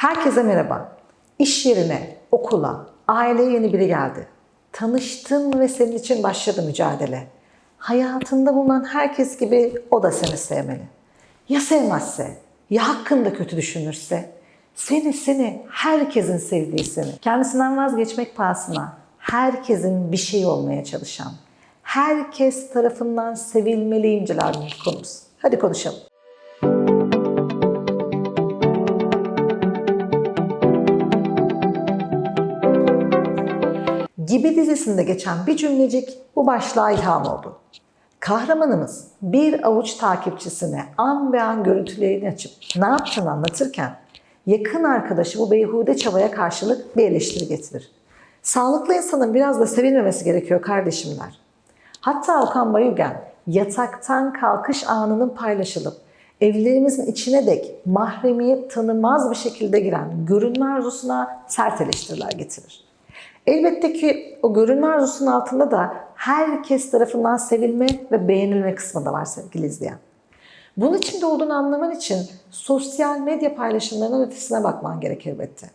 Herkese merhaba. İş yerine, okula, aileye yeni biri geldi. Tanıştın ve senin için başladı mücadele. Hayatında bulunan herkes gibi o da seni sevmeli. Ya sevmezse, ya hakkında kötü düşünürse, seni seni herkesin sevdiği seni. Kendisinden vazgeçmek pahasına herkesin bir şey olmaya çalışan, herkes tarafından sevilmeliyimciler konumuz. Hadi konuşalım. Gibi dizisinde geçen bir cümlecik bu başlığa ilham oldu. Kahramanımız bir avuç takipçisine an be an görüntülerini açıp ne yaptığını anlatırken yakın arkadaşı bu beyhude çabaya karşılık bir eleştiri getirir. Sağlıklı insanın biraz da sevilmemesi gerekiyor kardeşimler. Hatta Okan Bayülgen yataktan kalkış anının paylaşılıp evlerimizin içine dek mahremiyet tanımaz bir şekilde giren görünme arzusuna sert eleştiriler getirir. Elbette ki o görünme arzusunun altında da herkes tarafından sevilme ve beğenilme kısmı da var sevgili izleyen. Bunun içinde olduğunu anlaman için sosyal medya paylaşımlarının ötesine bakman gerek elbette.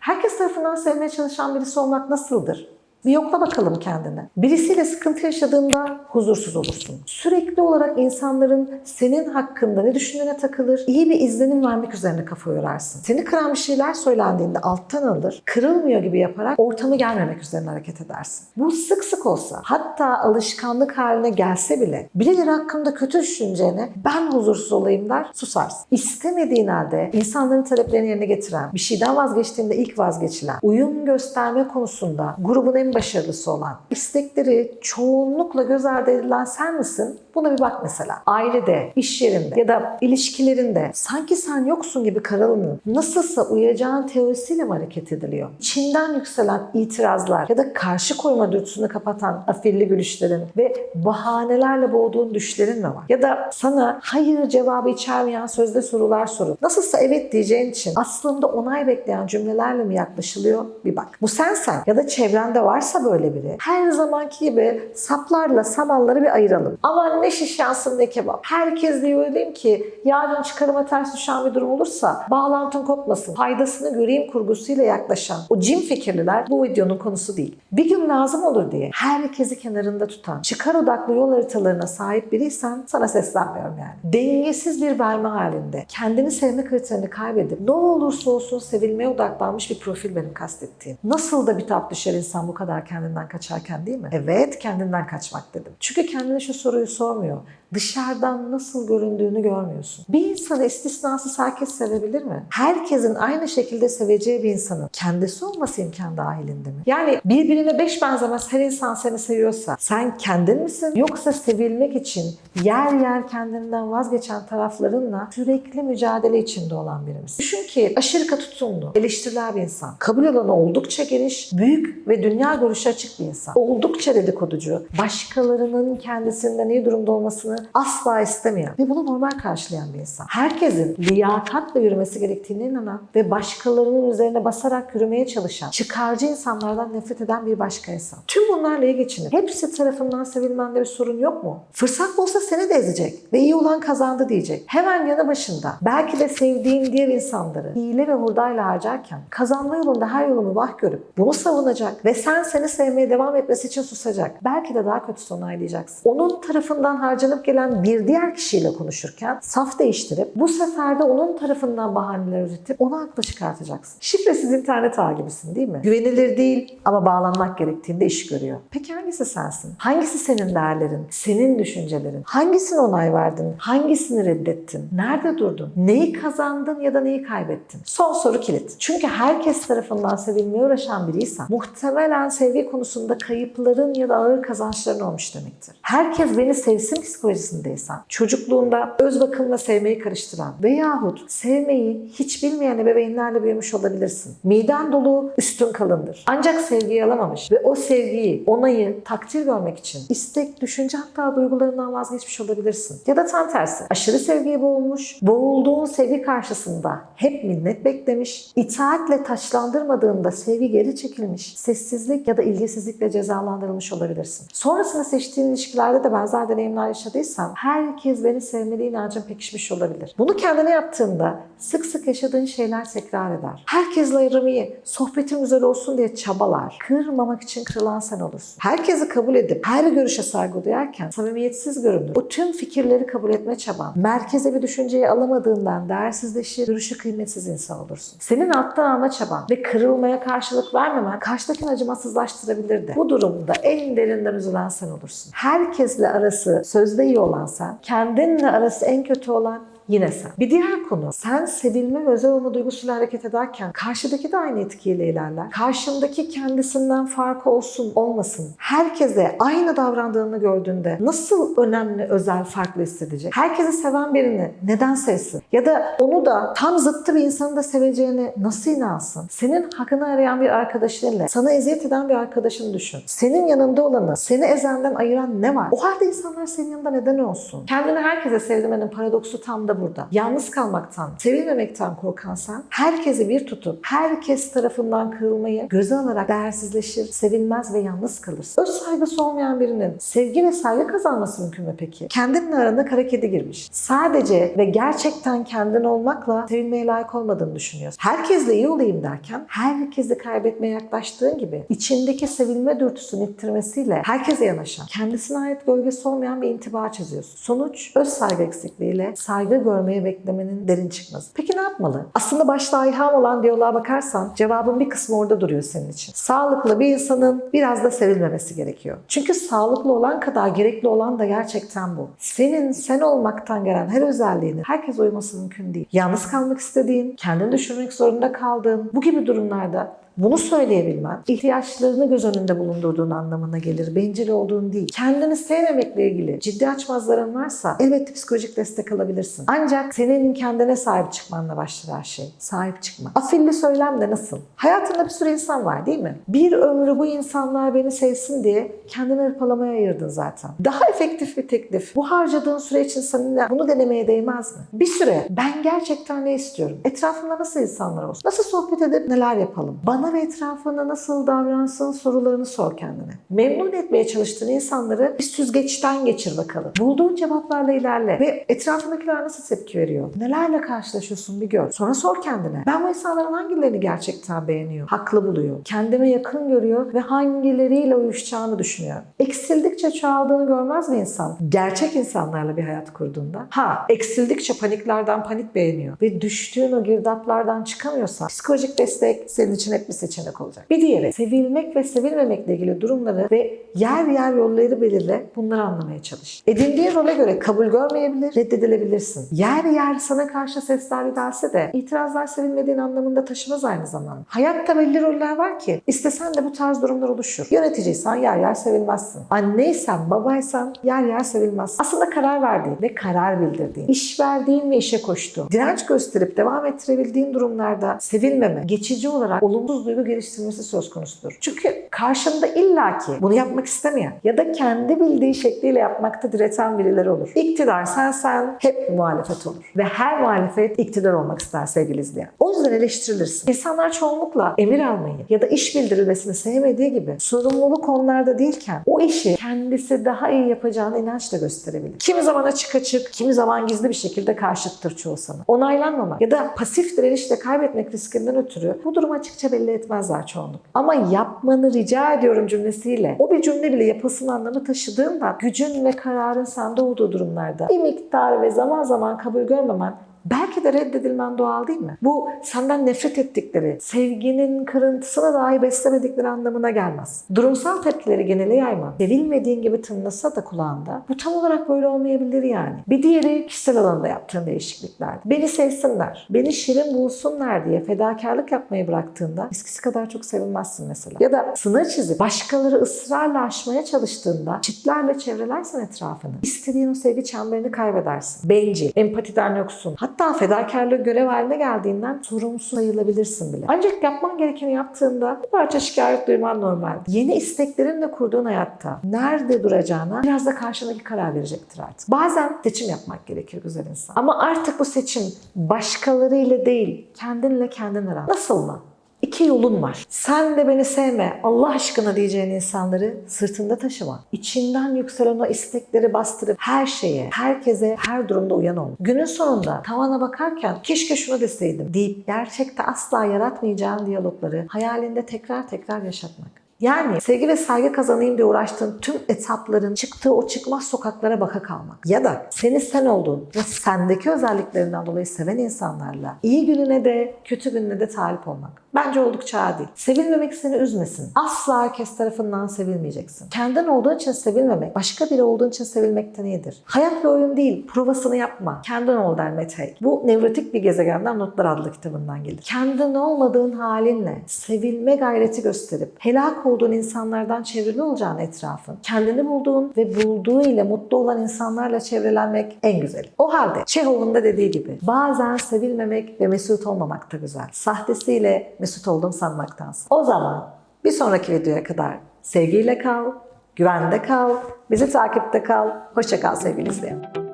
Herkes tarafından sevmeye çalışan birisi olmak nasıldır? Bir yokla bakalım kendine. Birisiyle sıkıntı yaşadığında huzursuz olursun. Sürekli olarak insanların senin hakkında ne düşündüğüne takılır, iyi bir izlenim vermek üzerine kafa yorarsın. Seni kıran bir şeyler söylendiğinde alttan alır, kırılmıyor gibi yaparak ortamı gelmemek üzerine hareket edersin. Bu sık sık olsa, hatta alışkanlık haline gelse bile birileri hakkında kötü düşüneceğine ben huzursuz olayım der, susarsın. İstemediğin halde insanların taleplerini yerine getiren, bir şeyden vazgeçtiğinde ilk vazgeçilen, uyum gösterme konusunda grubun en başarılısı olan, istekleri çoğunlukla göz ardı edilen sen misin? Buna bir bak mesela. Ailede, iş yerinde ya da ilişkilerinde sanki sen yoksun gibi karalının nasılsa uyacağın teorisiyle mi hareket ediliyor? İçinden yükselen itirazlar ya da karşı koyma dürtüsünü kapatan afilli gülüşlerin ve bahanelerle boğduğun düşlerin mi var? Ya da sana hayır cevabı içermeyen sözde sorular sorup nasılsa evet diyeceğin için aslında onay bekleyen cümlelerle mi yaklaşılıyor? Bir bak. Bu sensen ya da çevrende varsa böyle biri her zamanki gibi saplarla samanları bir ayıralım. Aman ne şiş yansın ne kebap. Herkes diyor öyleyim ki yarın çıkarıma ters düşen bir durum olursa bağlantın kopmasın. Faydasını göreyim kurgusuyla yaklaşan o cin fikirliler bu videonun konusu değil. Bir gün lazım olur diye herkesi kenarında tutan, çıkar odaklı yol haritalarına sahip biriysen sana seslenmiyorum yani. Dengesiz bir verme halinde kendini sevme kriterini kaybedip ne olursa olsun sevilmeye odaklanmış bir profil benim kastettiğim. Nasıl da bir tap düşer insan bu kadar kendinden kaçarken değil mi? Evet kendinden kaçmak dedim. Çünkü kendine şu soruyu sormuyor. Dışarıdan nasıl göründüğünü görmüyorsun. Bir insanı istisnasız herkes sevebilir mi? Herkesin aynı şekilde seveceği bir insanın kendisi olması imkan dahilinde mi? Yani birbirine beş benzemez her insan seni seviyorsa sen kendin misin? Yoksa sevilmek için yer yer kendinden vazgeçen taraflarınla sürekli mücadele içinde olan biri misin? Düşün ki aşırı tutumlu, eleştiriler bir insan. Kabul alanı oldukça geniş, büyük ve dünya görüşü açık bir insan. Oldukça dedikoducu, başkalarının kendisinden iyi durumda olmasını asla istemeyen ve bunu normal karşılayan bir insan. Herkesin liyakatla yürümesi gerektiğine inanan ve başkalarının üzerine basarak yürümeye çalışan, çıkarcı insanlardan nefret eden bir başka insan. Tüm bunlarla iyi geçinip hepsi tarafından sevilmende bir sorun yok mu? Fırsat bulsa seni de ezecek ve iyi olan kazandı diyecek. Hemen yanı başında belki de sevdiğin diğer insanları hile ve hurdayla harcarken kazanma yolunda her yolu mübah görüp bunu savunacak ve sen seni sevmeye devam etmesi için susacak. Belki de daha kötüsü onaylayacaksın. Onun tarafından harcanıp gelen bir diğer kişiyle konuşurken saf değiştirip bu sefer de onun tarafından bahaneler üretip onu haklı çıkartacaksın. Şifresiz internet ağı gibisin değil mi? Güvenilir değil ama bağlanmak gerektiğinde iş görüyor. Peki hangisi sensin? Hangisi senin değerlerin? Senin düşüncelerin? Hangisine onay verdin? Hangisini reddettin? Nerede durdun? Neyi kazandın ya da neyi kaybettin? Son soru kilit. Çünkü herkes tarafından sevilmeye uğraşan biriysen muhtemelen sevgi konusunda kayıpların ya da ağır kazançların olmuş demektir. Herkes beni sevsin psikolojisindeysen, çocukluğunda öz bakımla sevmeyi karıştıran veyahut sevmeyi hiç bilmeyen ebeveynlerle büyümüş olabilirsin. Miden dolu, üstün kalındır. Ancak sevgiyi alamamış ve o sevgiyi, onayı, takdir görmek için istek, düşünce hatta duygularından vazgeçmiş olabilirsin. Ya da tam tersi. Aşırı sevgiye boğulmuş, boğulduğun sevgi karşısında hep minnet beklemiş, itaatle taçlandırmadığında sevgi geri çekilmiş, sessizlik ya da ilgisizlikle cezalandırılmış olabilirsin. Sonrasında seçtiğin ilişkilerde de benzer deneyimler yaşadıysan sevgiliysem herkes beni sevmeli inancın pekişmiş olabilir. Bunu kendine yaptığında sık sık yaşadığın şeyler tekrar eder. Herkesle aram iyi, sohbetim güzel olsun diye çabalar. Kırmamak için kırılan sen olursun. Herkesi kabul edip her görüşe saygı duyarken samimiyetsiz görünür. O tüm fikirleri kabul etme çaban, merkeze bir düşünceyi alamadığından değersizleşir, görüşü kıymetsiz insan olursun. Senin alttan alma çaban ve kırılmaya karşılık vermemen karşıdakini acımasızlaştırabilir de. Bu durumda en derinden üzülen sen olursun. Herkesle arası sözde iyi olan sen, kendinle arası en kötü olan yine sen. Bir diğer konu sen sevilme ve özel olma duygusuyla hareket ederken karşıdaki de aynı etkiyle ilerler. Karşındaki kendisinden farkı olsun olmasın. Herkese aynı davrandığını gördüğünde nasıl önemli, özel, farklı hissedecek? Herkesi seven birini neden sevsin? Ya da onu da tam zıttı bir insanı da seveceğine nasıl inansın? Senin hakkını arayan bir arkadaşınla, sana eziyet eden bir arkadaşını düşün. Senin yanında olanı, seni ezenden ayıran ne var? O halde insanlar senin yanında neden olsun? Kendini herkese sevdirmenin paradoksu tam da burada. Yalnız kalmaktan, sevilmemekten korkan sen, herkesi bir tutup herkes tarafından kırılmayı göze alarak değersizleşir, sevilmez ve yalnız kalırsın. Öz saygısı olmayan birinin sevgi ve saygı kazanması mümkün mü peki? Kendinle aranda kara kedi girmiş. Sadece ve gerçekten kendin olmakla sevilmeye layık olmadığını düşünüyorsun. Herkesle iyi olayım derken herkesi kaybetmeye yaklaştığın gibi içindeki sevilme dürtüsünü ittirmesiyle herkese yanaşan, kendisine ait gölgesi olmayan bir intiba çiziyorsun. Sonuç öz saygı eksikliğiyle saygı görmeye beklemenin derin çıkması. Peki ne yapmalı? Aslında başta ilham olan diyaloğa bakarsan cevabın bir kısmı orada duruyor senin için. Sağlıklı bir insanın biraz da sevilmemesi gerekiyor. Çünkü sağlıklı olan kadar gerekli olan da gerçekten bu. Senin sen olmaktan gelen her özelliğini herkes uyması mümkün değil. Yalnız kalmak istediğin, kendini düşürmek zorunda kaldığın bu gibi durumlarda bunu söyleyebilmen, ihtiyaçlarını göz önünde bulundurduğun anlamına gelir. Bencil olduğun değil. Kendini sevmemekle ilgili ciddi açmazların varsa elbette psikolojik destek alabilirsin. Ancak senin kendine sahip çıkmanla başlar her şey. Sahip çıkma. Afilli söylem de nasıl? Hayatında bir sürü insan var değil mi? Bir ömrü bu insanlar beni sevsin diye kendini hırpalamaya ayırdın zaten. Daha efektif bir teklif. Bu harcadığın süre için seninle bunu denemeye değmez mi? Bir süre ben gerçekten ne istiyorum? Etrafımda nasıl insanlar olsun? Nasıl sohbet edip neler yapalım? Bana ve etrafına nasıl davransın sorularını sor kendine. Memnun etmeye çalıştığın insanları bir süzgeçten geçir bakalım. Bulduğun cevaplarla ilerle ve etrafındakiler nasıl tepki veriyor? Nelerle karşılaşıyorsun bir gör. Sonra sor kendine. Ben bu insanların hangilerini gerçekten beğeniyor? Haklı buluyor. Kendime yakın görüyor ve hangileriyle uyuşacağını düşünüyor. Eksildikçe çoğaldığını görmez bir insan. Gerçek insanlarla bir hayat kurduğunda. Ha eksildikçe paniklerden panik beğeniyor ve düştüğün o girdaplardan çıkamıyorsan psikolojik destek senin için hep bir seçenek olacak. Bir diğeri sevilmek ve sevilmemekle ilgili durumları ve yer yer yolları belirle bunları anlamaya çalış. Edindiğin role göre kabul görmeyebilir, reddedilebilirsin. Yer yer sana karşı sesler yükelse de itirazlar sevilmediğin anlamında taşımaz aynı zamanda. Hayatta belli roller var ki istesen de bu tarz durumlar oluşur. Yöneticiysen yer yer sevilmezsin. Anneysen, babaysan yer yer sevilmezsin. Aslında karar verdiğin ve karar bildirdiğin, iş verdiğin ve işe koştuğun, direnç gösterip devam ettirebildiğin durumlarda sevilmeme, geçici olarak olumsuz duygu geliştirmesi söz konusudur. Çünkü karşında illaki bunu yapmak istemeyen ya da kendi bildiği şekliyle yapmakta direten birileri olur. İktidar sen sen hep muhalefet olur. Ve her muhalefet iktidar olmak ister sevgili izleyen. O yüzden eleştirilirsin. İnsanlar çoğunlukla emir almayı ya da iş bildirilmesini sevmediği gibi sorumluluk onlarda değilken o işi kendisi daha iyi yapacağını inançla gösterebilir. Kimi zaman açık açık, kimi zaman gizli bir şekilde karşıttır çoğu sana. Onaylanmamak ya da pasif direnişle kaybetmek riskinden ötürü bu durumu açıkça belli etmezler çoğunluk. Ama yapmanı rica ediyorum cümlesiyle o bir cümle bile yapısının anlamı taşıdığında gücün ve kararın sende olduğu durumlarda bir miktar ve zaman zaman kabul görmemen Belki de reddedilmen doğal değil mi? Bu senden nefret ettikleri, sevginin kırıntısını dahi beslemedikleri anlamına gelmez. Durumsal tepkileri genele yayman, sevilmediğin gibi tınlasa da kulağında bu tam olarak böyle olmayabilir yani. Bir diğeri kişisel alanda yaptığın değişiklikler. Beni sevsinler, beni şirin bulsunlar diye fedakarlık yapmayı bıraktığında eskisi kadar çok sevilmezsin mesela. Ya da sınır çizip başkaları ısrarla aşmaya çalıştığında çitlerle çevrelersen etrafını istediğin o sevgi çemberini kaybedersin. Bencil, empatiden yoksun. Hatta fedakarlığı görev haline geldiğinden sorumsuz sayılabilirsin bile. Ancak yapman gerekeni yaptığında bir parça şikayet duyman normal. Yeni isteklerinle kurduğun hayatta nerede duracağına biraz da karşındaki karar verecektir artık. Bazen seçim yapmak gerekir güzel insan. Ama artık bu seçim başkalarıyla değil, kendinle kendin ara. Nasıl mı? İki yolun var. Sen de beni sevme, Allah aşkına diyeceğin insanları sırtında taşıma. İçinden yükselen o istekleri bastırıp her şeye, herkese, her durumda uyan ol. Günün sonunda tavana bakarken keşke şunu deseydim deyip gerçekte asla yaratmayacağın diyalogları hayalinde tekrar tekrar yaşatmak. Yani sevgi ve saygı kazanayım diye uğraştığın tüm etapların çıktığı o çıkmaz sokaklara baka kalmak. Ya da seni sen olduğun ve sendeki özelliklerinden dolayı seven insanlarla iyi gününe de kötü gününe de talip olmak. Bence oldukça adil. Sevilmemek seni üzmesin. Asla herkes tarafından sevilmeyeceksin. Kendin olduğun için sevilmemek, başka biri olduğun için sevilmekten iyidir. Hayat bir oyun değil, provasını yapma. Kendin ol der Haig. Bu Nevrotik Bir Gezegenden Notlar adlı kitabından gelir. Kendin olmadığın halinle sevilme gayreti gösterip helak olduğun insanlardan çevrili olacağın etrafın, kendini bulduğun ve bulduğu ile mutlu olan insanlarla çevrelenmek en güzeli. O halde Çehov'un da dediği gibi bazen sevilmemek ve mesut olmamak da güzel. Sahtesiyle mesut oldum sanmaktansa. O zaman bir sonraki videoya kadar sevgiyle kal, güvende kal, bizi takipte kal. Hoşça kal sevgili izleyen.